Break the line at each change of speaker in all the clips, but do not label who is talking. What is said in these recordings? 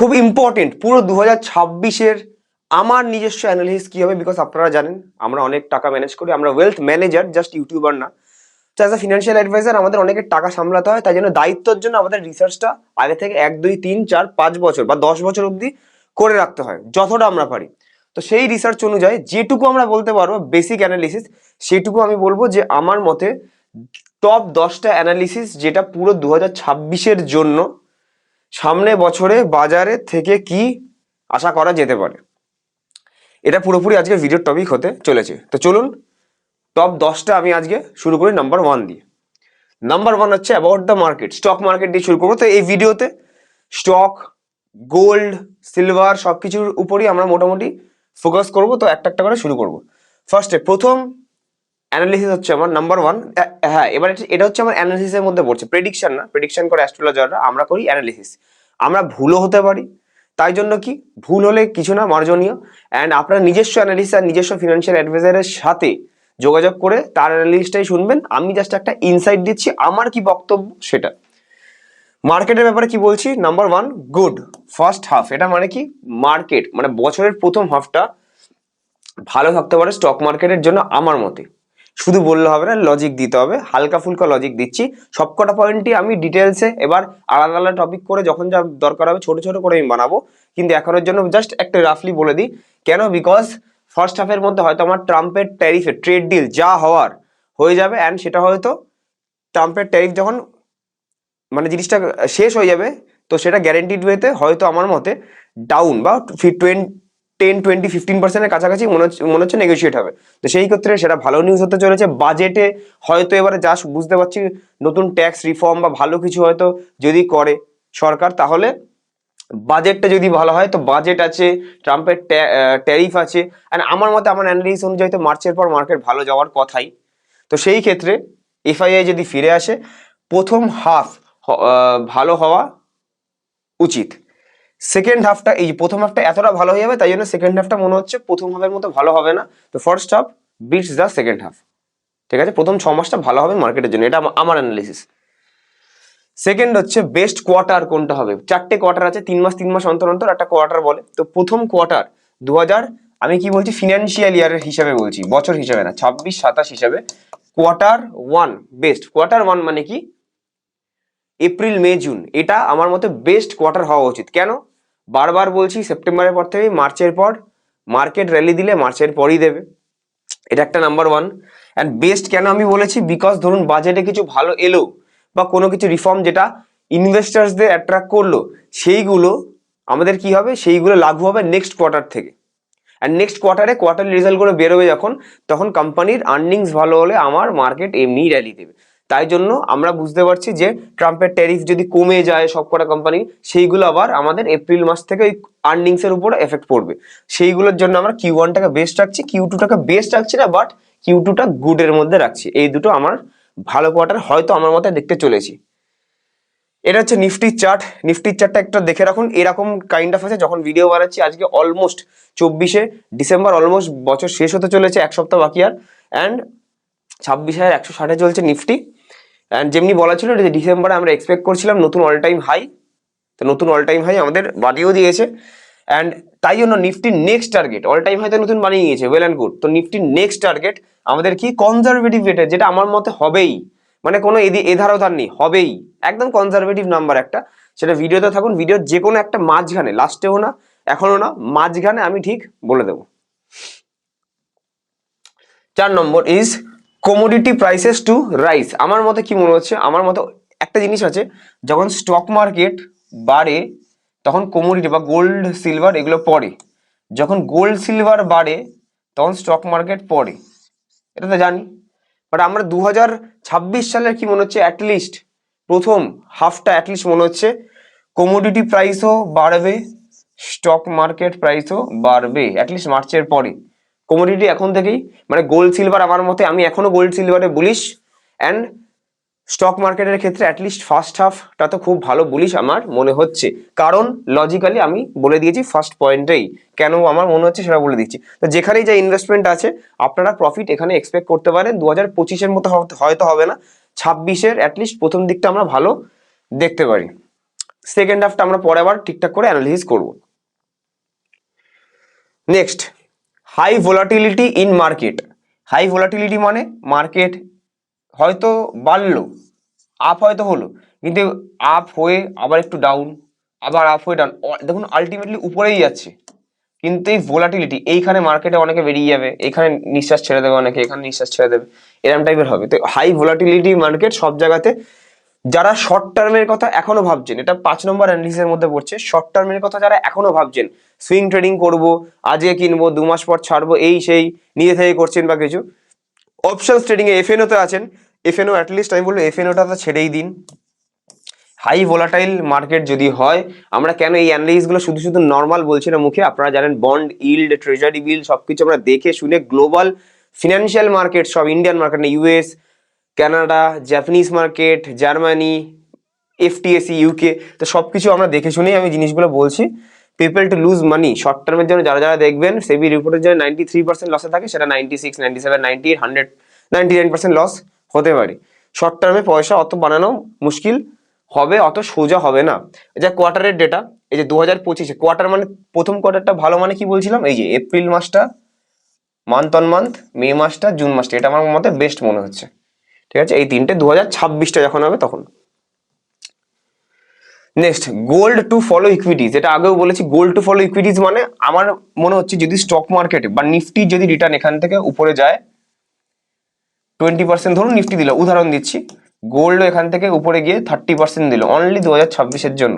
খুব ইম্পর্টেন্ট পুরো দু হাজার ছাব্বিশের আমার নিজস্ব অ্যানালিসিস কি হবে বিকজ আপনারা জানেন, আমরা অনেক টাকা ম্যানেজ করি, আমরা ওয়েলথ ম্যানেজার জাস্ট ইউটিউবার না। তো অ্যাজ আ ফিনান্সিয়াল অ্যাডভাইজার আমাদের অনেকের টাকা সামলাতে হয়, তাই জন্য দায়িত্বের জন্য আমাদের রিসার্চটা আগে থেকে এক, দুই, তিন, চার, পাঁচ বছর বা দশ বছর অবধি করে রাখতে হয়, যতটা আমরা পারি। তো সেই রিসার্চ অনুযায়ী যেটুকু আমরা বলতে পারব বেসিক অ্যানালিসিস সেটুকু আমি বলব যে আমার মতে টপ দশটা অ্যানালিসিস যেটা পুরো দু হাজার জন্য সামনে বছরে বাজারে থেকে কি আশা করা যেতে পারে? এটা পুরোপুরি আজকে ভিডিওর টপিক হতে চলেছে। তো চলুন টপ দশটা আমি আজকে শুরু করি নাম্বার ওয়ান দিয়ে। নাম্বার ওয়ান হচ্ছে about the market stock market দিয়ে শুরু করব। তো এই ভিডিওতে স্টক গোল্ড সিলভার সব কিছুর উপরই আমরা মোটামুটি ফোকাস করব। তো একটা একটা করে শুরু করব। ফার্স্টে প্রথম অ্যানালিসিস হচ্ছে আমার নাম্বার ওয়ান হ্যাঁ এবার এটা- হচ্ছে আমার অ্যানালিসিসের মধ্যে পড়ছে। প্রেডিকশন না প্রেডিকশন করে অ্যাস্ট্রোলজাররা আমরা করি অ্যানালিসিস আমরা ভুলও হতে পারি। তাই জন্য কি? ভুল হলে কিছু না, মার্জনীয়। অ্যান্ড আপনার নিজস্ব অ্যানালিসিস আর নিজস্ব ফিনান্সিয়াল অ্যাডভাইজারের সাথে যোগাযোগ করে তার অ্যানালিসিসটাই শুনবেন। আমি জাস্ট একটা ইনসাইট দিচ্ছি। আমার কি বক্তব্য? সেটা। মার্কেটের ব্যাপারে কি বলছি? Number one good first half এটা মানে কি? মার্কেট মানে বছরের প্রথম হাফটা ভালো থাকতে পারে স্টক মার্কেটের জন্য আমার মতে। শুধু বললে হবে না লজিক দিতে হবে। হালকা ফুলকা লজিক দিচ্ছি। সবকটা পয়েন্টই আমি ডিটেলসে এবার আলাদা আলাদা টপিক করে যখন যা দরকার হবে ছোট ছোট করে আমি বানাবো। কিন্তু এখনের জন্য জাস্ট একটা রাফলি বলে দিই। কেন? বিকজ ফার্স্ট হাফের মধ্যে হয়তো আমার ট্রাম্পের ট্যারিফে ট্রেড ডিল যা হওয়ার হয়ে যাবে অ্যান্ড সেটা হয়তো ট্রাম্পের ট্যারিফ যখন মানে জিনিসটা শেষ হয়ে যাবে, তো সেটা গ্যারেন্টিড ওয়েতে হয়তো আমার মতে ডাউন বা টেন টোয়েন্টি ফিফটিন পার্সেন্টের কাছাকাছি মনে হচ্ছে মনে হচ্ছে নেগোসিয়েট হবে। তো সেই ক্ষেত্রে সেটা ভালো নিউজ হতে চলেছে। বাজেটে হয়তো এবারে যা বুঝতে পারছি নতুন ট্যাক্স রিফর্ম বা ভালো কিছু হয়তো যদি করে সরকার, তাহলে বাজেটটা যদি ভালো হয়, তো বাজেট আছে ট্রাম্পের ট্যারিফ আছে। অ্যান্ড আমার মতে, আমার অ্যানালিস অনুযায়ী তো মার্চের পর মার্কেট ভালো যাওয়ার কথাই। তো সেই ক্ষেত্রে এফআইআই যদি ফিরে আসে, প্রথম হাফ ভালো হওয়া উচিত। সেকেন্ড হাফটা এই প্রথম হাফটা এতটা ভালো হয়ে যাবে, তাই জন্য সেকেন্ড হাফটা মনে হচ্ছে প্রথম হাফের মতো ভালো হবে না। তো first half beats the second half ঠিক আছে? প্রথম ছ মাসটা ভালো হবে মার্কেটের জন্য। এটা আমার অ্যানালিসিস সেকেন্ড হচ্ছে বেস্ট কোয়ার্টার কোনটা হবে? চারটে কোয়ার্টার আছে, তিন মাস তিন মাস অন্তর অন্তর একটা কোয়ার্টার বলে। তো প্রথম কোয়ার্টার দু হাজার আমি কি বলছি? ফিনান্সিয়াল ইয়ারের হিসাবে বলছি। বছর হিসাবে না, ছাব্বিশ, সাতাশ হিসাবে। Quarter one best quarter one মানে কি? এপ্রিল মে জুন এটা আমার মতে বেস্ট কোয়ার্টার হওয়া উচিত। কেন? বারবার বলছি সেপ্টেম্বরের পর থেকে মার্চের পর, মার্কেট র্যালি দিলে মার্চের পরই দেবে। এটা একটা নাম্বার ওয়ান অ্যান্ড বেস্ট কেন আমি বলেছি? বিকজ ধরুন বাজেটে কিছু ভালো এলো বা কোনো কিছু রিফর্ম যেটা ইনভেস্টার্সদের অ্যাট্রাক্ট করল, সেইগুলো আমাদের কি হবে? সেইগুলো লাগু হবে নেক্সট কোয়ার্টার থেকে। অ্যান্ড নেক্সট কোয়ার্টারে কোয়ার্টারলি রেজাল্টগুলো বেরোবে যখন, তখন কোম্পানির আর্নিংস ভালো হলে আমার মার্কেট এমনিই র্যালি দেবে। তাই জন্য আমরা বুঝতে পারছি যে ট্রাম্পের ট্যারিফ যদি কমে যায় সবকটা কোম্পানি সেইগুলো আবার আমাদের এপ্রিল মাস থেকে ওই আর্নিংসের উপর এফেক্ট পড়বে। সেইগুলোর জন্য আমরা কিউ ওয়ানটাকে বেস্ট রাখছি কিউ টুটাকে বেস্ট রাখছি না বাট কিউ টুটা গুডের মধ্যে রাখছি। এই দুটো আমার ভালো কোয়ার্টার হয়তো আমার মতে দেখতে চলেছি। এটা হচ্ছে নিফটির চার্ট নিফটির চার্টটা একটা দেখে রাখুন। এরকম কাইন্ড অফ আছে, যখন ভিডিও বানাচ্ছি, আজকে অলমোস্ট চব্বিশে ডিসেম্বর অলমোস্ট বছর শেষ হতে চলেছে, এক সপ্তাহ বাকি আর। অ্যান্ড ছাব্বিশ হাজার একশো ষাটে চলছে নিফটি অ্যান্ড যেমনি বলা ছিল যে ডিসেম্বরে আমরা এক্সপেক্ট করছিলাম নতুন অল টাইম হাই তো নতুন অল টাইম হাই আমাদের বাড়িয়েও দিয়েছে। অ্যান্ড তাই জন্য নিফটির next target all time high তো নতুন বানিয়ে নিয়েছে ওয়েল অ্যান্ড গুড তো নিফটির নেক্সট টার্গেট আমাদের কি? কনজারভেটিভ রেটের যেটা আমার মতে হবেই। মানে কোনো এদি, এধার ওধার নেই, হবেই। একদম কনজারভেটিভ নাম্বার একটা। সেটা ভিডিওতে থাকুন ভিডিওর যে কোনো একটা মাঝখানে লাস্টেও না এখনও না, মাঝখানে আমি ঠিক বলে দেবো। চার নম্বর is commodity prices to rise আমার মতে কি মনে হচ্ছে? আমার মতে একটা জিনিস আছে, যখন স্টক মার্কেট বাড়ে, তখন কমোডিটি বা গোল্ড সিলভার এগুলো পড়ে। যখন গোল্ড সিলভার বাড়ে, তখন স্টক মার্কেট পড়ে। এটা তো জানি। বাট আমরা দু হাজার ছাব্বিশ সালের কি মনে হচ্ছে? অ্যাটলিস্ট প্রথম হাফটা অ্যাটলিস্ট মনে হচ্ছে কমোডিটি প্রাইসও বাড়বে স্টক মার্কেট প্রাইসও বাড়বে। অ্যাটলিস্ট মার্চের পরে। কমোডিটি এখন থেকেই মানে গোল্ড সিলভার আমার মতে, আমি এখনও গোল্ড সিলভারে বুলিশ অ্যান্ড স্টক মার্কেটের ক্ষেত্রে অ্যাটলিস্ট ফার্স্ট হাফটা তো খুব ভালো বুলিশ আমার মনে হচ্ছে। কারণ লজিক্যালি আমি বলে দিয়েছি ফার্স্ট পয়েন্টেই কেন আমার মনে হচ্ছে সেটা বলে দিচ্ছি। তো যেখানেই যে ইনভেস্টমেন্ট আছে, আপনারা প্রফিট এখানে এক্সপেক্ট করতে পারেন। দু হাজার পঁচিশের মতো হয়তো- হবে না। ছাব্বিশের অ্যাটলিস্ট প্রথম দিকটা আমরা ভালো দেখতে পারি। সেকেন্ড হাফটা আমরা পরে আবার ঠিকঠাক করে অ্যানালিসিস করব। Next high volatility in market high volatility মানে মার্কেট হয়তো বাড়লো আপ হয়তো হলো, কিন্তু আপ হয়ে আবার একটু ডাউন আবার আপ হয়ে ডাউন দেখুন আলটিমেটলি উপরেই যাচ্ছে, কিন্তু এই ভোলাটিলিটি এইখানে মার্কেটে অনেকে বেরিয়ে যাবে এখানে নিঃশ্বাস ছেড়ে দেবে অনেকে, এখানে নিঃশ্বাস ছেড়ে দেবে এরকম টাইপের হবে। তো হাই ভোলাটিলিটি মার্কেট সব জায়গাতে যারা শর্ট টার্মের কথা এখনও ভাবছেন, এটা পাঁচ নম্বর অ্যানালিসের মধ্যে পড়ছে শর্ট টার্মের কথা যারা এখনও ভাবছেন সুইং ট্রেডিং করব, আজকে কিনবো, দু মাস পর ছাড়বো, এই সেই, নিজে থেকে করছেন বা কিছু অপশনস ট্রেডিং এ এফএনওতে আছেন এফএনও অ্যাটলিস্ট আমি বলব এফএনওটা তো ছেড়েই দিন। হাই ভোলাটাইল মার্কেট যদি হয়, আমরা কেন এই অ্যানালিসগুলো শুধু শুধু নর্মাল বলছি না মুখে? আপনারা জানেন বন্ড ইল্ড ট্রেজারি বিল সবকিছু আমরা দেখে শুনে গ্লোবাল ফিনান্সিয়াল মার্কেট সব ইন্ডিয়ান মার্কেট না US Canada Japanese market Germany FTSE UK তো সব কিছু আমরা দেখে শুনেই আমি জিনিসগুলো বলছি। People to lose money short টার্মের জন্য যারা যারা দেখবেন সেবি রিপোর্টের জন্য নাইনটি থ্রি পার্সেন্ট লসে থাকে, সেটা ninety six ninety seven ninety eight hundred ninety nine percent loss হতে পারে। শর্ট টার্মে পয়সা অত বানানো মুশকিল হবে, অত সোজা হবে না। যে কোয়ার্টারের ডেটা এই যে দু হাজার পঁচিশে কোয়ার্টার মানে প্রথম কোয়ার্টারটা ভালো মানে কি বলছিলাম? এই যে এপ্রিল মাসটা মান্থ অন মান্থ মে মাসটা জুন মাসটা, এটা আমার মতে বেস্ট মনে হচ্ছে। ঠিক আছে? এই তিনটে দু হাজার ছাব্বিশটা যখন হবে তখন। Next gold to follow equities এটা আগেও বলেছি গোল্ড টু ফলো ইকুইটিজ মানে আমার মনে হচ্ছে যদি স্টক মার্কেট বা নিফটি যদি রিটার্ন এখান থেকে উপরে যায় টোয়েন্টি পার্সেন্ট ধরুন নিফটি দিল, উদাহরণ দিচ্ছি গোল্ড এখান থেকে উপরে গিয়ে থার্টি পার্সেন্ট দিল অনলি দু হাজার ছাব্বিশের জন্য।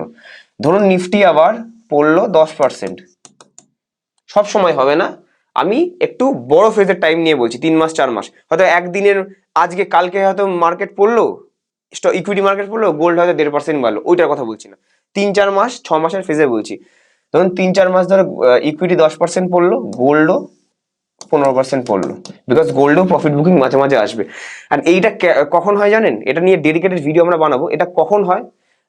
ধরুন নিফটি আবার পড়ল দশ পার্সেন্ট সব সময় হবে না। আমি একটু বড় ফেজের টাইম নিয়ে বলছি, তিন মাস, চার মাস। হয়তো একদিনের আজকে কালকে হয়তো মার্কেট পড়ল ইকুইটি মার্কেট পড়ল গোল্ড হয়তো দেড় পার্সেন্ট বাড়লো, ওইটার কথা বলছি না। তিন চার মাস, ছ মাসের ফেজে বলছি। ধরুন তিন চার মাস ধরে ইকুইটি দশ পার্সেন্ট পড়ল গোল্ডও পনেরো পার্সেন্ট পড়ল। বিকজ গোল্ডেও প্রফিট বুকিং মাঝে মাঝে আসবে। আর এইটা কখন হয় জানেন? এটা নিয়ে ডেডিকেটেড ভিডিও আমরা বানাবো। এটা কখন হয়?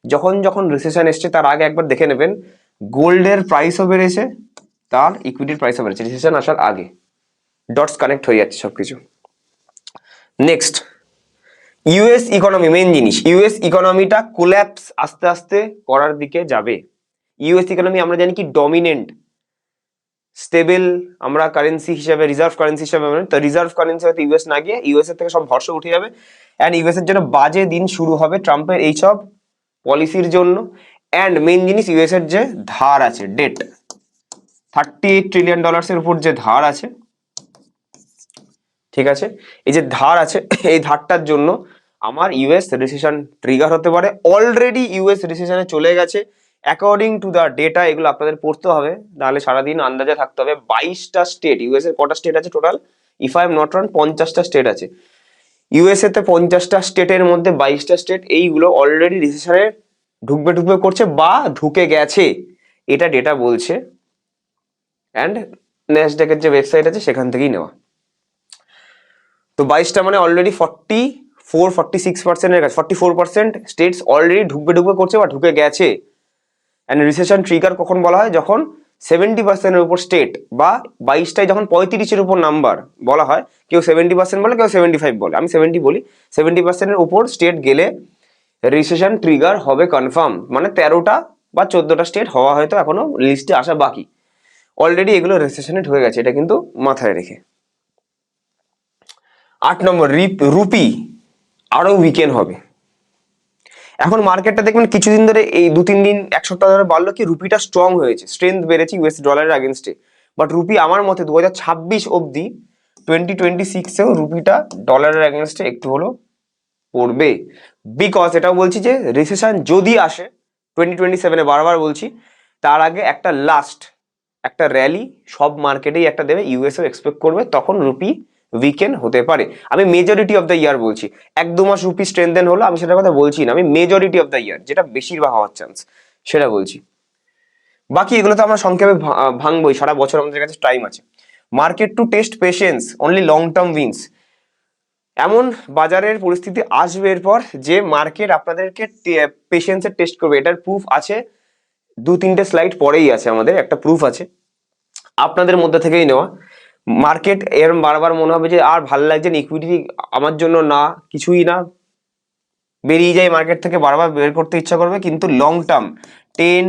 যখন যখন রিসেশন এসছে, তার আগে একবার দেখে নেবেন। গোল্ডের প্রাইসও বেড়েছে, তার ইকুইটির প্রাইসও বেড়েছে। রিসেশন আসার আগে। ডটস কানেক্ট হয়ে যাচ্ছে সবকিছু। নেক্সট ইউএস ইকোনমি মেন জিনিস। ইউএস ইকোনমিটা কোল্যাপস আস্তে আস্তে করার দিকে যাবে। ইউএস ইকোনমি আমরা জানি কি ডমিনেন্ট স্টেবল আমরা কারেন্সি হিসাবে রিজার্ভ কারেন্সি হিসাবে মানি তো রিজার্ভ কারেন্সি হয়তো ইউএস না গিয়ে ইউএস থেকে সব ভরসা উঠে যাবে। অ্যান্ড ইউএস এর জন্য বাজে দিন শুরু হবে ট্রাম্পের এইসব পলিসির জন্য। অ্যান্ড মেন জিনিস ইউএস এর যে ধার আছে ডেট থার্টি ট্রিলিয়ন ডলার্সের উপর যে ধার আছে ঠিক আছে? এই যে ধার আছে, এই ধারটার জন্য আমার ইউএস রিসেশন ট্রিগার হতে পারে। অলরেডি ইউএস রিসেশনে চলে গেছে। অ্যাকর্ডিং টু দ্য ডেটা এগুলো আপনাদের পড়তে হবে, নাহলে সারাদিন আন্দাজে থাকতে হবে। বাইশটা স্টেট ইউএস এর কটা স্টেট আছে total if I am not wrong পঞ্চাশটা স্টেট আছে। ইউএসএ তে পঞ্চাশটা স্টেটের মধ্যে বাইশটা স্টেট এইগুলো অলরেডি রিসেশনে ঢুকবে ঢুকবে, করছে বা ঢুকে গেছে। এটা ডেটা বলছে। অ্যান্ড ন্যাসডেকের যে ওয়েবসাইট আছে, সেখান থেকেই নেওয়া। তো বাইশটা মানে already forty four forty six পার্সেন্টের কাছে forty four percent states already ঢুকবে ঢুকবে করছে বা ঢুকে গেছে। অ্যান্ড রিসেশন ট্রিগার কখন বলা হয়? যখন সেভেন্টি পার্সেন্টের উপর স্টেট বা বাইশটায় যখন পঁয়ত্রিশের উপর নাম্বার বলা হয়, কেউ সেভেন্টি পার্সেন্ট বলে, কেউ সেভেন্টি ফাইভ বলে। আমি সেভেন্টি বলি। সেভেন্টি পার্সেন্টের উপর স্টেট গেলে রিসেশন ট্রিগার হবে কনফার্ম মানে তেরোটা বা চোদ্দোটা স্টেট হওয়া হয়তো এখনও লিস্টে আসা বাকি। অলরেডি এগুলো রিসেশনে ঢুকে গেছে, এটা কিন্তু মাথায় রেখে। আট নম্বর, রিপ আরও উইকেন হবে। এখন মার্কেটটা দেখবেন কিছুদিন ধরে এই দু তিন দিন, এক সপ্তাহ ধরে বাড়লো কি, রুপিটা স্ট্রং হয়েছে। স্ট্রেংথ বেড়েছে ইউএস ডলারের আগেনস্টে বাট রুপি আমার মতে দু হাজার ছাব্বিশ অবধি টোয়েন্টি টোয়েন্টি সিক্সেও রুপিটা ডলারের আগেনস্টে একটু হলেও পড়বে। বিকজ এটাও বলছি যে রিসেশন যদি আসে টোয়েন্টি টোয়েন্টি সেভেনে বারবার বলছি, তার আগে একটা লাস্ট একটা র্যালি সব মার্কেটেই একটা দেবে ইউএসও এক্সপেক্ট করবে, তখন রুপি উইকেন্ড হতে পারে। আমি মেজরিটি অফ দ্য ইয়ার বলছি। এক দু মাস রুপি স্ট্রেনদেন হলো আমি সেটার কথা বলছি না। আমি মেজরিটি অফ দ্য ইয়ার যেটা বেশিরভাগ হওয়ার চান্স সেটা বলছি। বাকি এগুলো তো আমরা সংক্ষেপে ভা- আহ, সারা বছর আমাদের কাছে টাইম আছে। Market to test patience only long term wins এমন বাজারের পরিস্থিতি আসবে এরপর যে মার্কেট আপনাদেরকে পেশেন্সের টেস্ট করবে। এটার প্রুফ আছে। দু তিনটে স্লাইড পরেই আছে আমাদের একটা প্রুফ আছে। আপনাদের মধ্যে থেকেই নেওয়া। মার্কেট এরম বারবার মনে হবে যে আর ভালো লাগছে না ইকুইটি আমার জন্য না, কিছুই না। বেরিয়ে যায় মার্কেট থেকে, বারবার বের করতে ইচ্ছা করবে, কিন্তু long term ten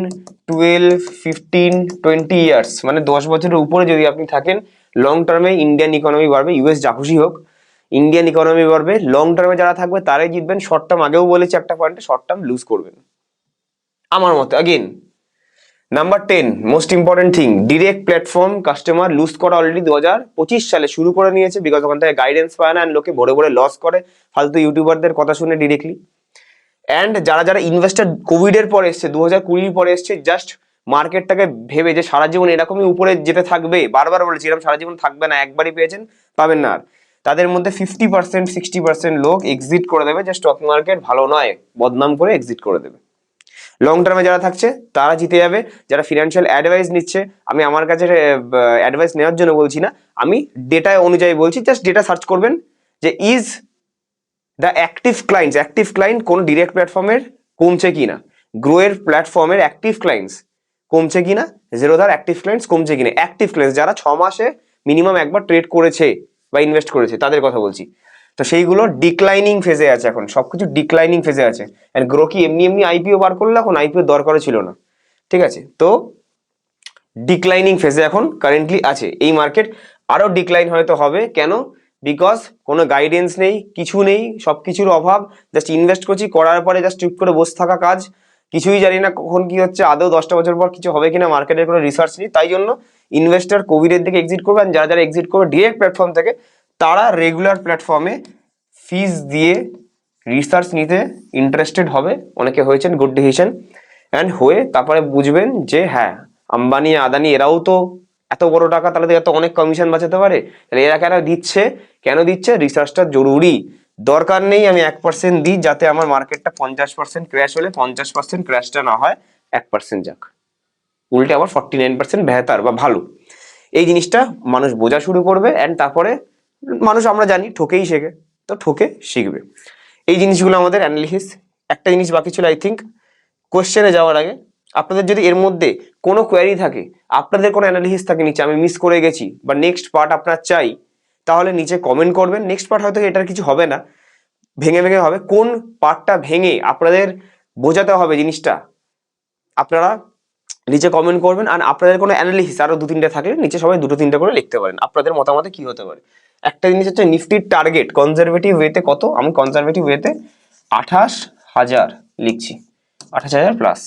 twelve fifteen twenty years মানে দশ বছরের উপরে যদি আপনি থাকেন লং টার্মে ইন্ডিয়ান ইকোনমি বাড়বে ইউএস যা খুশি হোক ইন্ডিয়ান ইকোনমি বাড়বে লং টার্মে যারা থাকবে, তারাই জিতবেন। শর্ট টার্ম আগেও বলেছি একটা পয়েন্টে শর্ট টার্ম লুজ করবেন। আমার মতে again number ten most important thing direct platform customer lose করা অলরেডি দু হাজার পঁচিশ সালে শুরু করে নিয়েছে বিকজ ওখান থেকে গাইডেন্স পায় না লোকে ভরে ভরে লস করে। ফালতু ইউটিউবারদের কথা শুনে ডিরেক্টলি অ্যান্ড যারা যারা ইনভেস্টার কোভিডের পরে এসছে দু হাজার কুড়ির পরে এসছে জাস্ট মার্কেটটাকে ভেবে যে সারা জীবন এরকমই উপরে যেতে থাকবে, বারবার বলেছি, এরকম সারা জীবন থাকবে না, একবারই পেয়েছেন, পাবেন না আর। তাদের মধ্যে ফিফটি পার্সেন্ট সিক্সটি পার্সেন্ট লোক এক্সিট করে দেবে যে স্টক মার্কেট ভালো নয়, বদনাম করে এক্সিট করে দেবে। লং টার্মে যারা থাকছে, তারা জিতে যাবে। যারা ফিনান্সিয়াল অ্যাডভাইস নিচ্ছে, আমি আমার কাছে অ্যাডভাইস নেওয়ার জন্য বলছি না। আমি ডেটা অনুযায়ী বলছি জাস্ট ডেটা সার্চ করবেন যে is the active clients active client কোন ডিরেক্ট প্ল্যাটফর্মের কমছে কিনা গ্রোয়ের প্ল্যাটফর্মের অ্যাক্টিভ ক্লায়েন্টস কমছে কিনা জেরোধার অ্যাক্টিভ ক্লায়েন্টস কমছে কি না? অ্যাক্টিভ ক্লায়েন্টস যারা ছ মাসে মিনিমাম একবার ট্রেড করেছে বা ইনভেস্ট করেছে, তাদের কথা বলছি। তো সেইগুলো ডিক্লাইনিং ফেজে আছে এখন। সবকিছু ডিক্লাইনিং ফেজে আছে। অ্যান্ড গ্রো কি এমনি এমনি আইপিও বার করলে এখন আইপিও দরকারও ছিল না। ঠিক আছে? তো ডিক্লাইনিং ফেজে এখন কারেন্টলি আছে। এই মার্কেট আরও ডিক্লাইন হয়তো হবে। কেন? বিকজ কোনো গাইডেন্স নেই, কিছু নেই সব কিছুর অভাব। জাস্ট ইনভেস্ট করছি, করার পরে জাস্ট চুপ করে বসে থাকা কাজ। কিছুই জানি না কখন কি হচ্ছে, আদৌ দশটা বছর পর কিছু হবে কিনা মার্কেটের কোনো রিসার্চ নেই। তাই জন্য ইনভেস্টার কোভিডের দিকে এক্সিট করবে। যারা যারা এক্সিট করবে ডিরেক্ট প্ল্যাটফর্ম থেকে তারা রেগুলার প্ল্যাটফর্মে ফিস দিয়ে রিসার্চ নিতে ইন্টারেস্টেড হবে। অনেকে হয়েছেন গুড ডিসিশন অ্যান্ড হয়ে তারপরে বুঝবেন যে হ্যাঁ আম্বানি, আদানি এরাও তো এত বড় টাকা, তাহলে এত অনেক কমিশন বাঁচাতে পারে। তাহলে এরা কেন দিচ্ছে? কেন দিচ্ছে? রিসার্চটা জরুরি। দরকার নেই আমি এক পার্সেন্ট দিই যাতে আমার মার্কেটটা পঞ্চাশ পার্সেন্ট ক্র্যাশ হলে পঞ্চাশ পার্সেন্ট ক্র্যাশটা না হয়, এক পার্সেন্ট যাক। উল্টে আবার ফর্টি নাইন পার্সেন্ট বেহতার বা ভালো। এই জিনিসটা মানুষ বোঝা শুরু করবে। অ্যান্ড তারপরে মানুষ আমরা জানি ঠকেই শেখে, তো ঠকে শিখবে। এই জিনিসগুলো আমাদের অ্যানালিসিস একটা জিনিস বাকি ছিল আই থিঙ্ক কোশ্চেনে যাওয়ার আগে। আপনাদের যদি এর মধ্যে কোনো কোয়ারি থাকে, আপনাদের কোনো অ্যানালিসিস থাকে নিচে, আমি মিস করে গেছি, বা নেক্সট পার্ট আপনার চাই, তাহলে নিচে কমেন্ট করবেন। নেক্সট পার্ট হয়তো এটার কিছু হবে না। ভেঙে ভেঙে হবে। কোন পার্টটা ভেঙে আপনাদের বোঝাতে হবে জিনিসটা, আপনারা নিচে কমেন্ট করবেন। আর আপনাদের কোনো অ্যানালিসিস আরও দু তিনটে থাকলে নিচে সবাই দুটো তিনটে করে লিখতে পারেন। আপনাদের মতামতে কি হতে পারে? একটা জিনিস হচ্ছে নিফটির টার্গেট কনজারভেটিভ ওয়েতে কত? আমি কনজারভেটিভ ওয়েতে আঠাশ হাজার লিখছি। আঠাশ হাজার প্লাস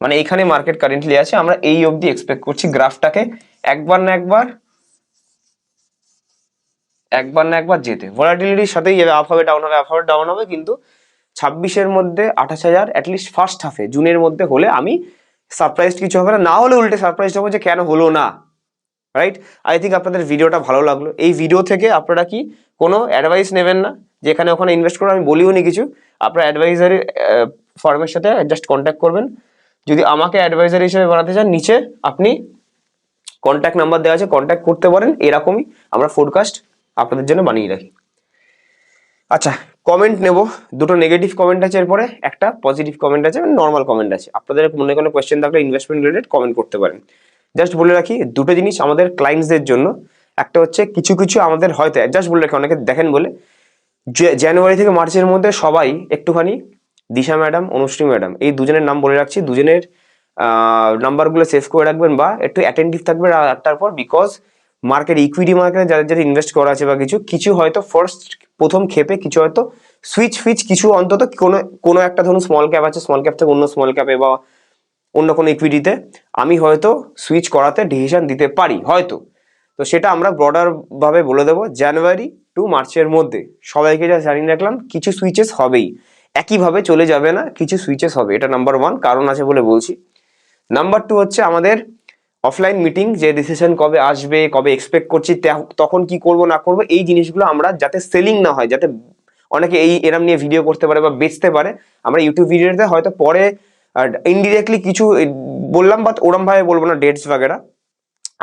মানে এখানে মার্কেট কারেন্টলি আছে, আমরা এই অবধি এক্সপেক্ট করছি গ্রাফটাকে একবার না একবার একবার না একবার যেতে। ভোলাটিলিটির সাথেই যাবে আপ হবে ডাউন হবে আপ হবে ডাউন হবে, কিন্তু ছাব্বিশের মধ্যে আঠাশ হাজার অ্যাটলিস্ট ফার্স্ট হাফে জুনের মধ্যে হলে আমি সারপ্রাইজ কিছু হবে না। না হলে উল্টে সারপ্রাইজ হব যে কেন হলো না। রাইট আই থিঙ্ক আপনাদের ভিডিওটা ভালো লাগল। এই ভিডিও থেকে আপনারা কি কোনো অ্যাডভাইস নেবেন না? যেখানে ওখানে ইনভেস্ট করে আমি বলিও নি কিছু। আপনারা অ্যাডভাইজারি ফার্মের সাথে জাস্ট কন্ট্যাক্ট করবেন। যদি আমাকে অ্যাডভাইজারি হিসেবে বানাতে চান, নিচে আপনি কন্ট্যাক্ট নাম্বার দেওয়া আছে কন্ট্যাক্ট করতে পারেন। এরকমই আমরা ফোরকাস্ট আপনাদের জন্য বানিয়ে রাখি। আচ্ছা কমেন্ট নেব। দুটো নেগেটিভ কমেন্ট আছে এরপরে, একটা পজিটিভ কমেন্ট আছে নর্মাল কমেন্ট আছে। আপনাদের মনে কোনো কোয়েশ্চেন থাকলে ইনভেস্টমেন্ট রিলেটেড কমেন্ট করতে পারেন। জাস্ট বলে রাখি, দুটো জিনিস আমাদের ক্লায়েন্টসদের জন্য। একটা হচ্ছে কিছু কিছু আমাদের হয়তো জাস্ট বলে রাখি, অনেকে দেখেন বলে। জানুয়ারি থেকে মার্চের মধ্যে সবাই একটুখানি দিশা ম্যাডাম অনুশ্রী ম্যাডাম এই দুজনের নাম বলে রাখছি। দুজনের নাম্বারগুলো সেভ করে রাখবেন বা একটু অ্যাটেন্টিভ থাকবেন আটটার পর বিকজ মার্কেট ইকুইটি মার্কেটে যাদের যাদের ইনভেস্ট করা আছে বা কিছু কিছু হয়তো ফার্স্ট প্রথম ক্ষেপে কিছু হয়তো সুইচ ফিচ কিছু অন্তত কোনো কোনো একটা ধরুন স্মল ক্যাপ আছে স্মল ক্যাপ থেকে অন্য স্মল ক্যাপে বা অন্য কোনো ইকুইটিতে আমি হয়তো সুইচ করাতে ডিসিশন দিতে পারি, হয়তো। তো সেটা আমরা ব্রডারভাবে বলে দেবো জানুয়ারি টু মার্চের মধ্যে। সবাইকে যা জানিয়ে রাখলাম, কিছু সুইচেস হবেই। একইভাবে চলে যাবে না, কিছু সুইচেস হবে, এটা নাম্বার ওয়ান কারণ আছে বলে বলছি। নাম্বার টু হচ্ছে আমাদের অফলাইন মিটিং যে ডিসিশন কবে আসবে, কবে এক্সপেক্ট করছি তখন কি করব, না করব, এই জিনিসগুলো আমরা যাতে সেলিং না হয়, যাতে অনেকে এই এরম নিয়ে ভিডিও করতে পারে বা বেচতে পারে, আমরা ইউটিউব ভিডিওতে হয়তো পরে ইনডিরেক্টলি কিছু বললাম বাট ওরম ভাবে বলব না ডেটস বাগেরা।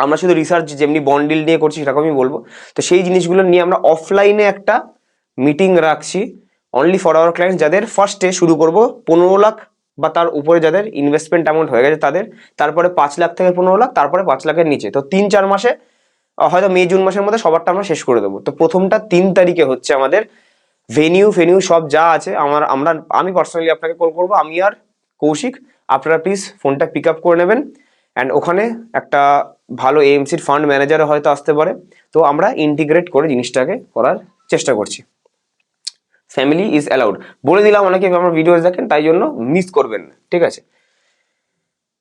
আমরা শুধু রিসার্চ যেমনি বন্ডিল নিয়ে করছি, সেরকমই বলব। তো সেই জিনিসগুলো নিয়ে আমরা অফলাইনে একটা মিটিং রাখছি অনলি ফর আওয়ার ক্লায়েন্ট যাদের ফার্স্টে শুরু করব, পনেরো লাখ বা তার উপরে যাদের ইনভেস্টমেন্ট অ্যামাউন্ট হয়ে গেছে তাদের, তারপরে পাঁচ লাখ থেকে পনেরো লাখ, তারপরে পাঁচ লাখের নিচে। তো তিন চার মাসে হয়তো মে, জুন মাসের মধ্যে সবারটা আমরা শেষ করে দেবো। তো প্রথমটা তিন তারিখে হচ্ছে আমাদের ভেনিউ ফেনিউ সব যা আছে, আমার, আমরা, আমি পার্সোনালি আপনাকে কল করব, আমি আর কৌশিক, আপনারা প্লিজ ফোনটা পিক আপ করে নেবেন। অ্যান্ড ওখানে একটা ভালো এএমসির ফান্ড ম্যানেজারও হয়তো আসতে পারে। তো আমরা ইন্টিগ্রেট করে জিনিসটাকে করার চেষ্টা করছি। ফ্যামিলি ইজ অ্যালাউড বলে দিলাম, অনেকে আমার ভিডিওস দেখেন, তাই জন্য মিস করবেন না। ঠিক আছে?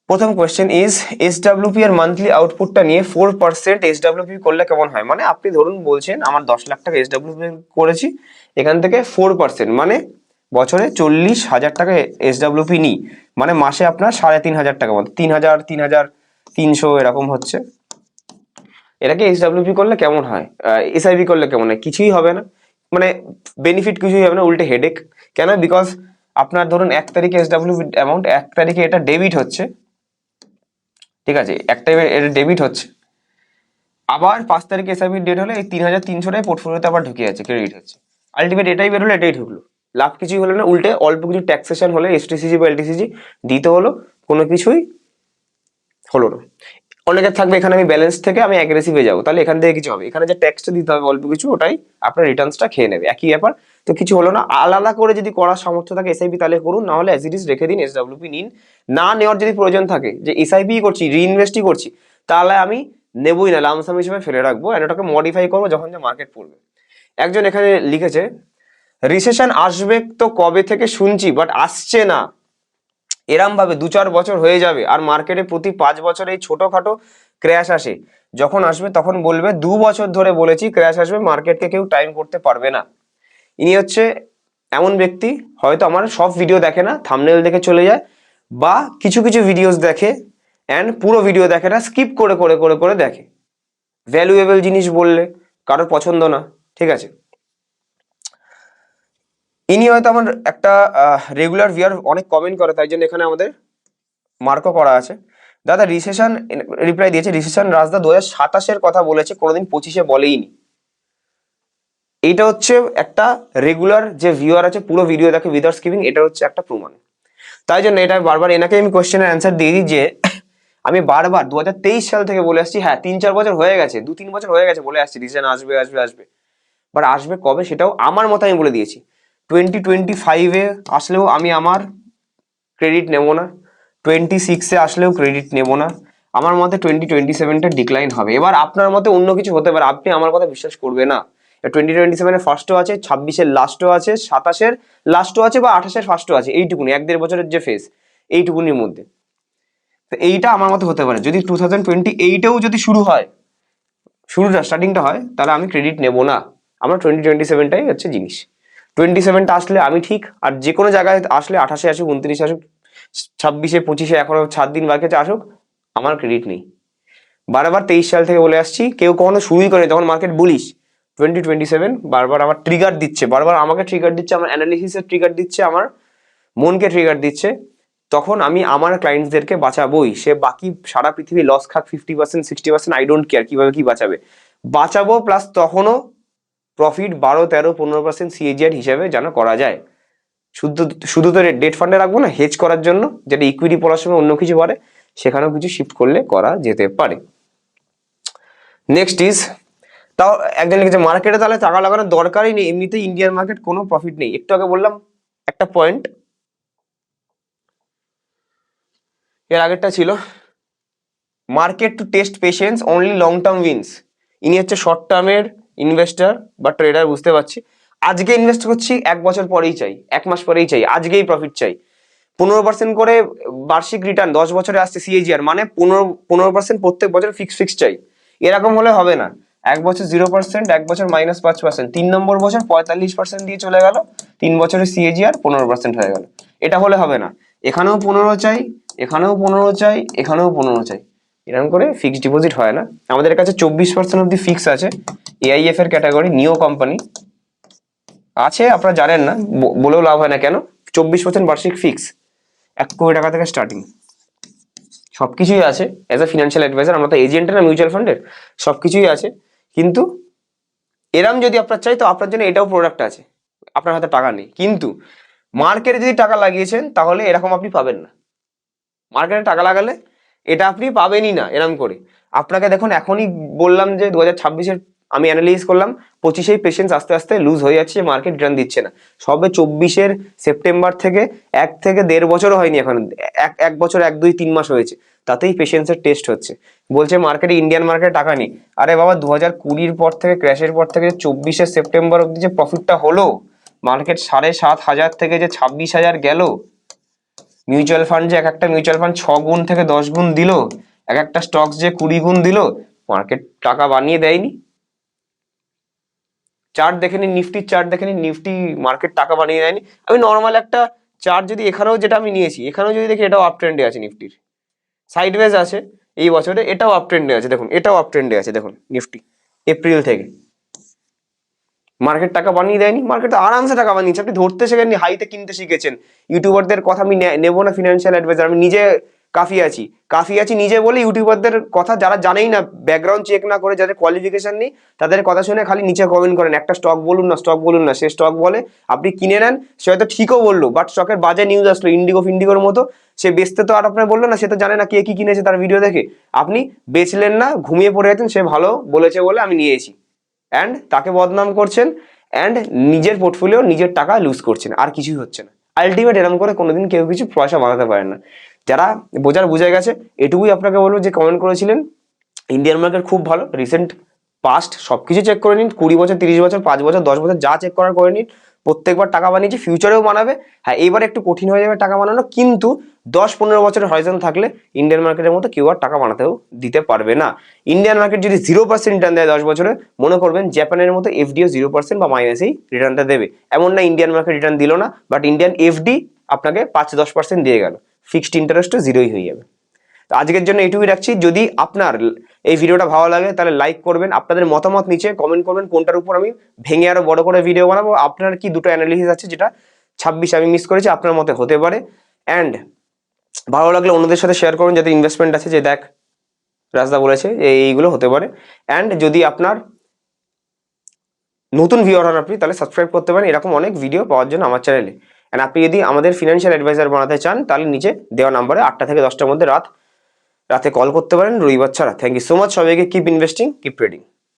প্রথম কোয়েশ্চেন ইজ এসডাব্লিউপি এর মান্থলি আউটপুটটা নিয়ে ফোর পার্সেন্ট এসডাব্লিউপি করলে কেমন হয়? মানে আপনি ধরুন বলছেন, আমার দশ লাখ টাকা এসডাব্লিউপি করেছি, এখান থেকে ফোর পার্সেন্ট মানে বছরে চল্লিশ হাজার টাকা এসডাব্লিউপি নিই। মানে মাসে আপনার সাড়ে তিন হাজার টাকা মতো। তিন হাজার তিন হাজার, তিনশো এরকম হচ্ছে। এটাকে এসডাব্লিউপি করলে কেমন হয়? এসআইবি করলে কেমন হয়? কিছুই হবে না। মানে বেনিফিট কিছুই হবে না, উল্টে হেডেক কেন? বিকজ আপনার ধরুন এক তারিখে এসডাব্লিউপি অ্যামাউন্ট এক তারিখে এটা ডেবিট হচ্ছে। ঠিক আছে? একটা এটা ডেবিট হচ্ছে। আবার পাঁচ তারিখে এসআইবি ডেট হলে এই তিন হাজার তিনশোটাই পোর্টফোলিওতে আবার ঢুকে যাচ্ছে ক্রেডিট হচ্ছে। আলটিমেট এটাই বেরোলো, এটাই ঢুকলো। লাভ কিছুই হলো না, উল্টে অল্প কিছু ট্যাক্সেশন হলে এসটিসিজি বা এলটিসিজি দিতে হলো, কোনো কিছুই হলো না। অনেকের থাকবে এখানে আমি ব্যালেন্স থেকে আমি অ্যাগ্রেসিভ যাব, তাহলে এখান থেকে কিছু হবে। এখানে যে ট্যাক্সটা দিতে হবে অল্প কিছু, ওটাই আপনার রিটার্নসটা খেয়ে নেবে। একই ব্যাপার, তো কিছু হলো না, আলাদা করে যদি করার সামর্থ্য থাকে এসআইপি তাহলে করুন, নাহলে অ্যাজ ইট ইজ রেখে দিন এসডাব্লিউপি নিন। না নেওয়ার যদি প্রয়োজন থাকে, যে এসআইপি করছি রিইনভেস্টই করছি, তাহলে আমি নেবই না লামসাম হিসেবে ফেলে রাখব, and ওটাকে মডিফাই করব যখন যে মার্কেট পড়বে। একজন এখানে লিখেছে রিসেশন আসবে তো কবে থেকে শুনছি বাট আসছে না। এরম ভাবে দু চার বছর হয়ে যাবে, আর মার্কেটে প্রতি পাঁচ বছর এই ছোটোখাটো ক্র্যাশ আসে। যখন আসবে তখন বলবে, দু বছর ধরে বলেছি ক্র্যাশ আসবে মার্কেটকে কেউ টাইম করতে পারবে না। ইনি হচ্ছে এমন ব্যক্তি, হয়তো আমার সব ভিডিও দেখে না থামনেল দেখে চলে যায়, বা কিছু কিছু ভিডিওস দেখে অ্যান্ড পুরো ভিডিও দেখে না স্কিপ করে করে করে করে দেখে। ভ্যালুয়েবল জিনিস বললে, কারোর পছন্দ না, ঠিক আছে? ইনি হয়তো আমার একটা রেগুলার ভিয়ার অনেক কমেন্ট করে, তাই জন্য এখানে আমাদের মার্কও করা আছে। দাদা রিসেশন রিপ্লাই দিয়েছে রিসেশন রাজদা দু হাজার সাতাশের কথা বলেছে, কোনোদিন পঁচিশে বলেইনি। এইটা হচ্ছে একটা রেগুলার যে ভিউয়ার আছে, পুরো ভিডিও দেখে উইদাউট স্কিপিং এটা হচ্ছে একটা প্রমাণ। তাই জন্য এটা বারবার এনাকে আমি কোয়েশ্চেনের অ্যান্সার দিয়ে দিই যে, আমি বারবার দু হাজার তেইশ সাল থেকে বলে আসছি হ্যাঁ তিন চার বছর হয়ে গেছে, দু তিন বছর হয়ে গেছে বলে আসছি রিসেশন আসবে আসবে আসবে। বাট আসবে কবে সেটাও আমার মতো আমি বলে দিয়েছি। টোয়েন্টি টোয়েন্টি ফাইভে আসলেও আমি আমার ক্রেডিট নেব না টোয়েন্টি সিক্সে আসলেও ক্রেডিট নেব না। আমার মতে টোয়েন্টি টোয়েন্টি সেভেনটা ডিক্লাইন হবে। এবার আপনার মতে অন্য কিছু হতে পারে, আপনি আমার কথা বিশ্বাস করবে না। টোয়েন্টি টোয়েন্টি সেভেনের ফার্স্টও আছে, ছাব্বিশের লাস্টও আছে, সাতাশের লাস্টও আছে বা আঠাশের ফার্স্টও আছে, এইটুকুনি, এক দেড় বছরের যে ফেস এইটুকুনির মধ্যে। তো এইটা আমার মতে হতে পারে। যদি টু থাউজেন্ড টোয়েন্টি এইটেও যদি শুরু হয়, শুরুটা স্টার্টিংটা হয়, তাহলে আমি ক্রেডিট নেব না। আমার টোয়েন্টি টোয়েন্টি সেভেনটাই হচ্ছে জিনিস। টোয়েন্টি সেভেনটা আসলে আমি ঠিক, আর যে কোনো জায়গায় আসলে আঠাশে আসুক, উনত্রিশে আসুক, ছাব্বিশে, পঁচিশে এখনও সাত দিন বাকি আছে, আসুক, আমার ক্রেডিট নেই। বারবার তেইশ সাল থেকে বলে আসছি, কেউ কখনো শুরুই করে তখন মার্কেট বলিস টোয়েন্টি টোয়েন্টি সেভেন বারবার আমার ট্রিগার দিচ্ছে, বারবার আমাকে ট্রিগার দিচ্ছে, আমার অ্যানালিসিসের ট্রিগার দিচ্ছে, আমার মনকে ট্রিগার দিচ্ছে। তখন আমি আমার ক্লায়েন্টসদেরকে বাঁচাবোই, সে বাকি সারা পৃথিবী লস খাক fifty percent sixty percent I don't care কীভাবে কি বাঁচাবে। বাঁচাবো প্লাস তখনও প্রফিট বারো, তেরো, পনেরো পার্সেন্ট সিএজিআর হিসাবে যেন করা যায়। শুধু শুধু তো ডেট ফান্ডে রাখব না হেজ করার জন্য, যেটা ইকুইটি পড়ার সময় অন্য কিছু পারে সেখানেও কিছু শিফট করলে করা যেতে পারে। নেক্সট ইজ তাও একজন লিখেছে মার্কেটে তাহলে টাকা লাগানোর দরকারই নেই এমনিতে ইন্ডিয়ান মার্কেট কোনো প্রফিট নেই। একটু আগে বললাম, একটা পয়েন্ট এর আগেরটা ছিল market to test patience only long term wins ইনি হচ্ছে শর্ট টার্মের ইনভেস্টার বা ট্রেডার বুঝতে পারছি। আজকে ইনভেস্ট করছি, এক বছর পরেই চাই, এক মাস পরেই চাই, আজকেই প্রফিট চাই। পনেরো পার্সেন্ট করে বার্ষিক রিটার্ন দশ বছরে আসছে সিএজিআর মানে পনেরো পনেরো পার্সেন্ট প্রত্যেক বছর ফিক্স ফিক্স চাই। এরকম হলে হবে না। এক বছর জিরো পার্সেন্ট এক বছর মাইনাস পাঁচ পার্সেন্ট তিন নম্বর বছর পঁয়তাল্লিশ পার্সেন্ট দিয়ে চলে গেল, তিন বছরের সিএজিআর পনেরো পার্সেন্ট হয়ে গেল। এটা হলে হবে না। এখানেও পনেরো চাই, এখানেও পনেরো চাই, এখানেও পনেরো চাই। এরকম করে ফিক্সড ডিপোজিট হয় না। আমাদের কাছে চব্বিশ পার্সেন্ট অব্দি ফিক্স আছে। এআইএফ এর ক্যাটাগরি নিও কোম্পানি আছে, আপনারা জানেন না বলেও লাভ হয় না কেন? চব্বিশ পার্সেন্ট বার্ষিক ফিক্স এক কোটি টাকা থেকে স্টার্টিং সবকিছুই আছে অ্যাজ এ ফিনান্সিয়াল অ্যাডভাইজার আমরা তো এজেন্টের না মিউচুয়াল ফান্ডের সব কিছুই আছে। কিন্তু, এরম যদি আপনার চাই, তো আপনার জন্য এটাও প্রোডাক্ট আছে। আপনার হাতে টাকা নেই। কিন্তু মার্কেটে যদি টাকা লাগিয়েছেন, তাহলে এরকম আপনি পাবেন না। মার্কেটে টাকা লাগালে এটা আপনি পাবেনই না, এরম করে। আপনাকে দেখুন, এখনই বললাম যে দু হাজার ছাব্বিশের আমি অ্যানালাইজ করলাম, পঁচিশেই পেশেন্স আস্তে আস্তে লুজ হয়ে যাচ্ছে মার্কেট রিটার্ন দিচ্ছে না। সবে চব্বিশের সেপ্টেম্বর থেকে এক থেকে দেড় বছরও হয়নি এখন। এক এক বছর, এক, দুই, তিন মাস হয়েছে। তাতেই পেশেন্সের টেস্ট হচ্ছে। বলছে মার্কেটে ইন্ডিয়ান মার্কেটে টাকা নেই। আরে বাবা, দু হাজার কুড়ির পর থেকে ক্র্যাশের পর থেকে চব্বিশে সেপ্টেম্বর অব্দি যে প্রফিটটা হলো মার্কেট সাড়ে সাত হাজার থেকে যে ছাব্বিশ হাজার গেল মিউচুয়াল ফান্ড যে এক একটা মিউচুয়াল ফান্ড ছ গুণ থেকে দশ গুণ দিল এক একটা স্টকস যে কুড়ি গুণ দিল, মার্কেট টাকা বানিয়ে দেয়নি। চার্ট দেখে নিন নিফটির চার্ট দেখে নিন নিফটি মার্কেট টাকা বানিয়ে দেয়নি। আমি নর্মাল একটা চার্ট যদি এখানেও যেটা আমি নিয়েছি, এখানেও যদি দেখি এটাও আপ ট্রেন্ডে আছে নিফটির। সাইডওয়েজ আছে, এই বছরে এটাও আপ ট্রেন্ডে আছে, দেখুন, এটাও আপ ট্রেন্ডে আছে, দেখুন, নিফটি, এপ্রিল থেকে। মার্কেট টাকা বানিয়ে দেয়নি মার্কেট আরামসে টাকা বানিয়েছে। আপনি ধরতে শেখেননি, হাইতে কিনতে শিখেছেন। ইউটিউবারদের কথা আমি নেব না ফিনান্সিয়াল অ্যাডভাইজার আমি নিজে কাফি আছি। কাফি আছি নিজে বলে ইউটিউবারদের কথা যারা জানেই না ব্যাকগ্রাউন্ড চেক না করে যাদের কোয়ালিফিকেশন নেই, তাদের কথা শুনে খালি নিচে কমেন্ট করেন। একটা স্টক বলুন না স্টক বলুন না, সে স্টক বলে, আপনি কিনে নেন, সে হয়তো ঠিকও বলল বাট স্টকের বাজে নিউজ আসলো ইন্ডিগো ফিন্ডিগোর মতো। সে বেচতে তো আর আপনার বলল না, সে তো জানে না কে কি কিনেছে তার ভিডিও দেখে। আপনি বেচলেন না, ঘুমিয়ে পড়ে আছেন, সে ভালো বলেছে বলে আমি নিয়েছি অ্যান্ড তাকে বদনাম করছেন? অ্যান্ড নিজের পোর্টফোলিও নিজের টাকা লুজ করছেন। আর কিছুই হচ্ছে না। আলটিমেট এরম করে কোনোদিন কেউ কিছু পয়সা বানাতে পারে না। যারা বোঝার বুঝে গেছে, এটুকুই আপনাকে বলব যে কমেন্ট করেছিলেন। ইন্ডিয়ান মার্কেট খুব ভালো রিসেন্ট পাস্ট সব কিছু চেক করে নিন। কুড়ি বছর, তিরিশ বছর, পাঁচ বছর, দশ বছর, যা চেক করার করে নিন। প্রত্যেকবার টাকা বানিয়েছে ফিউচারেও বানাবে। হ্যাঁ এইবার একটু কঠিন হয়ে যাবে টাকা বানানো, কিন্তু দশ পনেরো বছরের হরিজন থাকলে ইন্ডিয়ান মার্কেটের মতো কেউ আর টাকা বানাতেও দিতে পারবে না। ইন্ডিয়ান মার্কেট যদি জিরো পার্সেন্ট রিটার্ন দেয় দশ বছরে, মনে করবেন জাপানের মতো এফডিও জিরো পার্সেন্ট বা মাইনাসেই রিটার্নটা দেবে। এমন না ইন্ডিয়ান মার্কেট রিটার্ন দিল না বাট ইন্ডিয়ান এফডি আপনাকে পাঁচ দশ পার্সেন্ট দিয়ে গেল। ফিক্সড ইন্টারেস্টও জিরোই হয়ে যাবে। তো আজকের জন্য এইটুকুই রাখছি। যদি আপনার এই ভিডিওটা ভালো লাগে, তাহলে লাইক করবেন। আপনাদের মতামত নিচে কমেন্ট করবেন, কোনটার উপর আমি ভেঙে আরও বড় করে ভিডিও বানাবো। আপনার কি দুটো অ্যানালিসিস আছে যেটা ছাব্বিশ আমি মিস করেছি, আপনার মতে হতে পারে। অ্যান্ড ভালো লাগলে অন্যদের সাথে শেয়ার করুন যাতে ইনভেস্টমেন্ট আছে যে দেখ, রাজদা বলেছে যে এইগুলো হতে পারে। অ্যান্ড যদি আপনার নতুন ভিউয়ার হন আপনি, তাহলে সাবস্ক্রাইব করতে পারেন। এরকম অনেক ভিডিও পাওয়ার জন্য আমার চ্যানেলে অ্যান্ড আপনি যদি আমাদের ফিনান্সিয়াল অ্যাডভাইজার বানাতে চান, তাহলে নিচে দেওয়া নাম্বারে আটটা থেকে দশটার মধ্যে রাত রাতে কল করতে পারেন, রবিবার ছাড়া। থ্যাংক ইউ সো মাচ সবাইকে কিপ ইনভেস্টিং কিপ ট্রেডিং